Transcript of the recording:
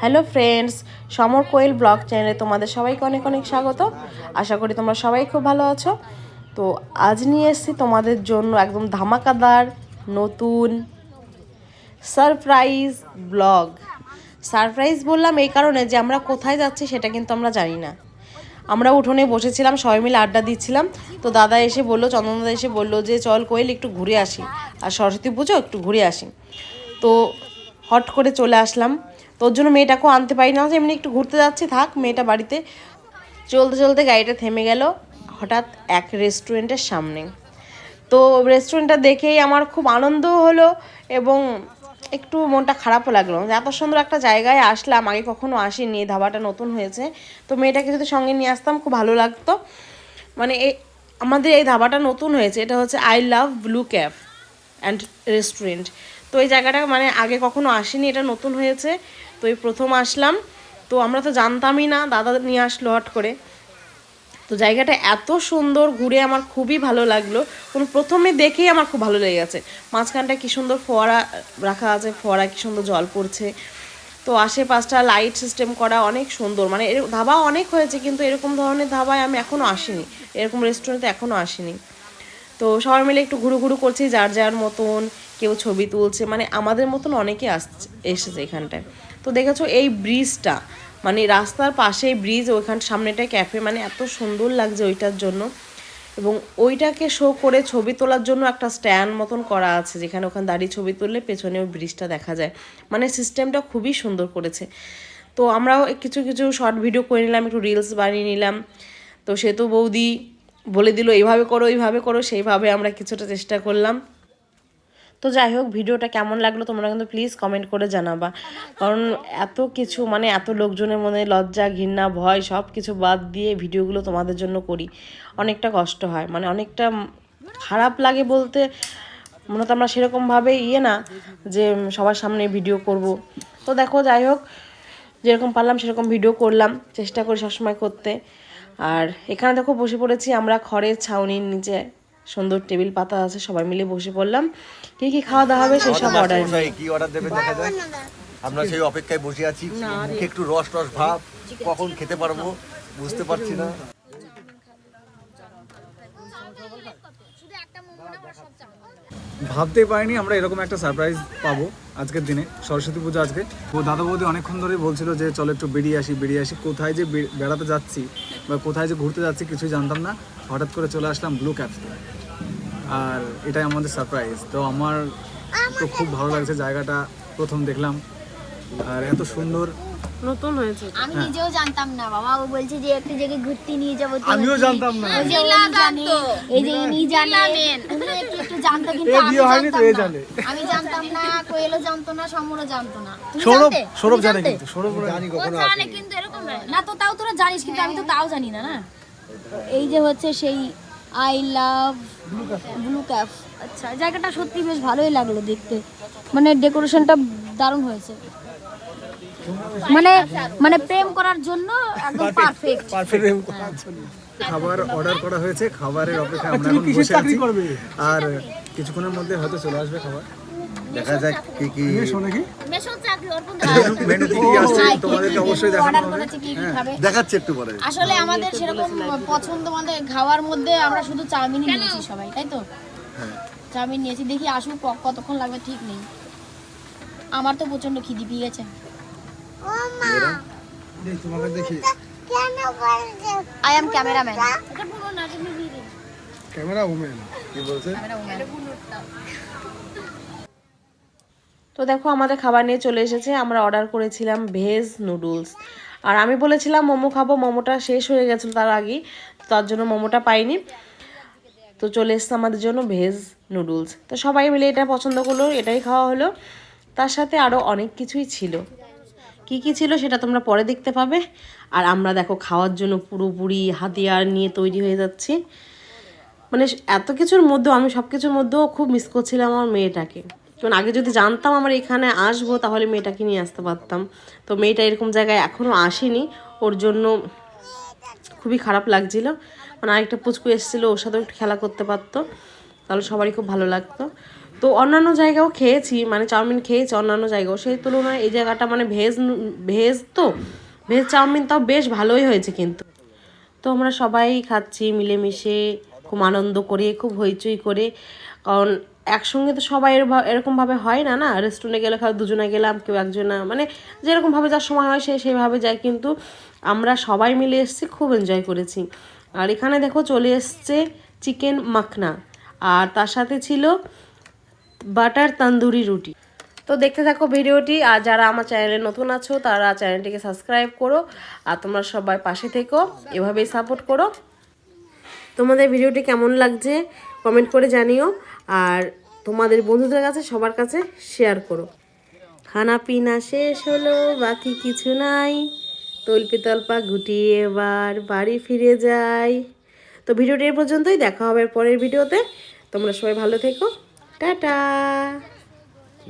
Hello friends Samar Koel vlog চ্যানেলে তোমাদের সবাইকে অনেক অনেক স্বাগত। আশা করি তোমরা সবাই খুব ভালো আছো। তো আজ নিয়ে এসেছি তোমাদের জন্য একদম ধামাকাদার, নতুন সারপ্রাইজ ব্লগ সারপ্রাইজ বললাম এই কারণে যে আমরা কোথায় যাচ্ছি সেটা কিন্তু আমরা জানি না। আমরা উঠোনে বসেছিলাম, সবাই মিলে আড্ডা দিচ্ছিলাম। তো দাদা এসে বলল, চন্দন দাদা এসে বলল যে, চল কোয়েল, একটু ঘুরে আসি। আর সরস্বতী পুজো, একটু ঘুরে আসি। তো হট করে চলে আসলাম। তোর জন্য মেয়েটাকেও আনতে পারি না। এমনি একটু ঘুরতে যাচ্ছি, থাক, মেয়েটা বাড়িতে। চলতে চলতে গাড়িটা থেমে গেল হঠাৎ এক রেস্টুরেন্টের সামনে। তো রেস্টুরেন্টটা দেখেই আমার খুব আনন্দ হলো এবং একটু মনটা খারাপও লাগল। এত সুন্দর একটা জায়গায় আসলাম, আগে কখনো আসিনি এই ধাবাটা নতুন হয়েছে। তো মেয়েটাকে যদি সঙ্গে নিয়ে আসতাম, খুব ভালো লাগতো। মানে এই আমাদের এই ধাবাটা নতুন হয়েছে, এটা হচ্ছে I love blue cafe and restaurant. তো এই জায়গাটা মানে আগে কখনো আসিনি, এটা নতুন হয়েছে। তো এই প্রথম আসলাম। তো আমরা তো জানতামই না, দাদা নিয়ে আসলো হট করে। তো জায়গাটা এত সুন্দর, ঘুরে আমার খুবই ভালো লাগল। কোনো প্রথমে দেখেই আমার খুব ভালো লেগে গেছে। মাঝখানটা কি সুন্দর ফোয়ারা রাখা আছে, ফোয়ারা কী সুন্দর জল পড়ছে। তো আশেপাশটা লাইট সিস্টেম করা অনেক সুন্দর। মানে এর ধাবা অনেক হয়েছে, কিন্তু এরকম ধরনের ধাবায় আমি এখনও আসিনি। এরকম রেস্টুরেন্টে এখনও আসিনি। তো সবাই মিলে একটু ঘুরু ঘুরু করছি, যার যার মতন। কেউ ছবি তুলছে মানে আমাদের মতন অনেকে আসছে, এসেছে এখানটায়। তো দেখেছ এই ব্রিজটা মানে রাস্তার পাশেই ব্রিজ, ওইখান সামনেটায় ক্যাফে মানে এত সুন্দর লাগছে ওইটার জন্য। এবং ওইটাকে শো করে ছবি তোলার জন্য একটা স্ট্যান্ড মতন করা আছে, যেখানে ওখানে দাঁড়িয়ে ছবি তুললে পেছনে ওই ব্রিজটা দেখা যায়। মানে সিস্টেমটা খুবই সুন্দর করেছে। তো আমরাও কিছু কিছু শর্ট ভিডিও করে নিলাম, একটু রিলস বানিয়ে নিলাম। তো সে তো বৌদি বলে দিল এইভাবে করো এইভাবে করো। সেইভাবে আমরা কিছুটা চেষ্টা করলাম। তো যাই হোক, ভিডিওটা কেমন লাগল তোমরা কিন্তু প্লিজ কমেন্ট করে জানাবা। কারণ এত কিছু মানে এত লোকজনের মনে লজ্জা, ঘৃণা, ভয় সব কিছু বাদ দিয়ে ভিডিওগুলো তোমাদের জন্য করি। অনেকটা কষ্ট হয় মানে অনেকটা খারাপ লাগে বলতে, মনে তো আমরা সেরকমভাবে ইয়ে না, যে সবার সামনে ভিডিও করব। তো দেখো, যাই হোক, যেরকম পারলাম সেরকম ভিডিও করলাম, চেষ্টা করি সবসময় করতে। আর এখানে দেখো বসে পড়েছি আমরা খড়ের ছাউনির নিচে। সুন্দর টেবিল পাতা আছে সবাই মিলে বসে পড়লাম। কি কি খাওয়া দাওয়া হবে সেই সব অর্ডার কি অর্ডার দেবে দেখা যাক। আমরা সেই অপেক্ষায় বসে আছি। মুখে একটু রস রস ভাব কখন খেতে পারব বুঝতে পারছি না। ভাবতেই পারিনি আমরা এরকম একটা সারপ্রাইজ পাবো আজকের দিনে, সরস্বতী পুজো আজকে। ও দাদা বৌদি অনেকক্ষণ ধরেই বলছিল যে, চলো একটু বেরিয়ে আসি বেরিয়ে আসি। কোথায় যে বেড়াতে যাচ্ছি বা কোথায় যে ঘুরতে যাচ্ছি কিছুই জানতাম না। হঠাৎ করে চলে আসলাম ব্লু ক্যাপসে আর এটাই আমাদের সারপ্রাইজ তো আমার তো খুব ভালো লাগছে জায়গাটা। প্রথম দেখলাম। আর এত সুন্দর নতুন হয়েছে আমি নিজেও জানতাম না। বাবা ও বলছে যে একটা জায়গায় ঘুরতে নিয়ে যাব আমিও জানতাম না। ওই যে এই যে ইনি জানে। একটু একটু জানতো কিন্তু আমি জানতাম না। আমি জানতাম না কোয়েলও জানতো না সমরও জানতো না। সৌরভ সৌরভ জানে কিন্তু সৌরভ জানি। কখনো জানে কিন্তু এরকম না। তো তাও তোরা জানিস কিন্তু আমি তো তাও জানি না না? এই যে হচ্ছে সেই আই লাভ ব্লু ক্যাফ আচ্ছা জায়গাটা সত্যি বেশ ভালোই লাগল দেখতে। মানে ডেকোরেশনটা দারুণ হয়েছে। মানে মানে প্রেম করার জন্য একদম পারফেক্ট প্রেম করার জন্য। খাবার অর্ডার করা হয়েছে খাবারের অপেক্ষায় আমরা এখন বসে আছি। আর কিছুক্ষণের মধ্যে হয়তো চলে আসবে খাবার। দেখা যাক কি কি মেশো চাকরি অর্পণ মেনু কি কি আসছে? তোমাদেরকে অবশ্যই দেখানো হবে। কি কি খাবে? দেখাচ্ছে একটু পরে। আসলে আমাদের সেরকম পছন্দ আমাদের খাওয়ার মধ্যে আমরা শুধু চাউমিনই নিয়েছি সবাই তাই তো? হ্যাঁ। চাউমিন নিয়েছি দেখি আসুক কতক্ষণ লাগবে ঠিক নেই। আমার তো প্রচণ্ড খিদি পেয়ে গেছে। I am cameraman camera women কি বলছে? তো দেখো আমাদের খাবার নিয়ে চলে এসেছে। আমরা অর্ডার করেছিলাম ভেজ নুডলস আর আমি বলেছিলাম মোমো খাব। মোমোটা শেষ হয়ে গেছিল তার আগেই। তার জন্য মোমোটা পাইনি। তো চলে এসছে আমাদের জন্য ভেজ নুডলস তো সবাই মিলে এটা পছন্দ করল এটাই খাওয়া হলো। তার সাথে আরও অনেক কিছুই ছিল। কি কি ছিল সেটা তোমরা পরে দেখতে পাবে। আর আমরা দেখো খাওয়ার জন্য পুরোপুরি হাতিয়ার নিয়ে তৈরি হয়ে যাচ্ছি। মানে এত কিছুর মধ্যেও, আমি সব কিছুর মধ্যেও খুব মিস করছিলাম আমার মেয়েটাকে। কারণ আগে যদি জানতাম আমার এখানে আসব, তাহলে মেয়েটাকে নিয়ে আসতে পারতাম। তো মেয়েটা এরকম জায়গায় এখনও আসেনি। ওর জন্য খুবই খারাপ লাগছিল। মানে আরেকটা পুচকু এসেছিল, ওর সাথেও একটু খেলা করতে পারতো। তাহলে সবারই খুব ভালো লাগতো। তো অন্যান্য জায়গাও খেয়েছি মানে চাউমিন খেয়েছি অন্যান্য জায়গাও। সেই তুলনায় এই জায়গাটা মানে ভেজ ভেজ তো, ভেজ চাউমিন তাও বেশ ভালোই হয়েছে কিন্তু। তো আমরা সবাই খাচ্ছি মিলেমিশে, খুব আনন্দ করে, খুব হইচই করে। কারণ একসঙ্গে তো সবাই এরকমভাবে হয় না না? রেস্টুরেন্টে গেলে খাওয়া দুজনে গেলাম, কেউ একজনা মানে যেরকমভাবে যার সময় হয় সে সেইভাবে যায়, কিন্তু আমরা সবাই মিলে এসেছি, খুব এনজয় করেছি। আর এখানে দেখো চলে এসছে চিকেন মাখনা। আর তার সাথে ছিল বাটার তন্দুরি রুটি। তো দেখতে থাকো ভিডিওটি, আর যারা আমার চ্যানেলে নতুন আছো, তারা চ্যানেলটিকে সাবস্ক্রাইব করো, আর তোমরা সবাই পাশে থেকো, এভাবেই সাপোর্ট করো। তোমাদের ভিডিওটি কেমন লাগছে কমেন্ট করে জানিও, আর তোমাদের বন্ধুদের কাছে, সবার কাছে শেয়ার করো। খানা পিনা শেষ হলো, বাকি কিছু নাই। তল্পি তল্পা গুটিয়ে এবার বাড়ি ফিরে যাই। তো ভিডিওটি এ পর্যন্তই, দেখা হবে পরের ভিডিওতে। তোমরা সবাই ভালো থেকো। টাটা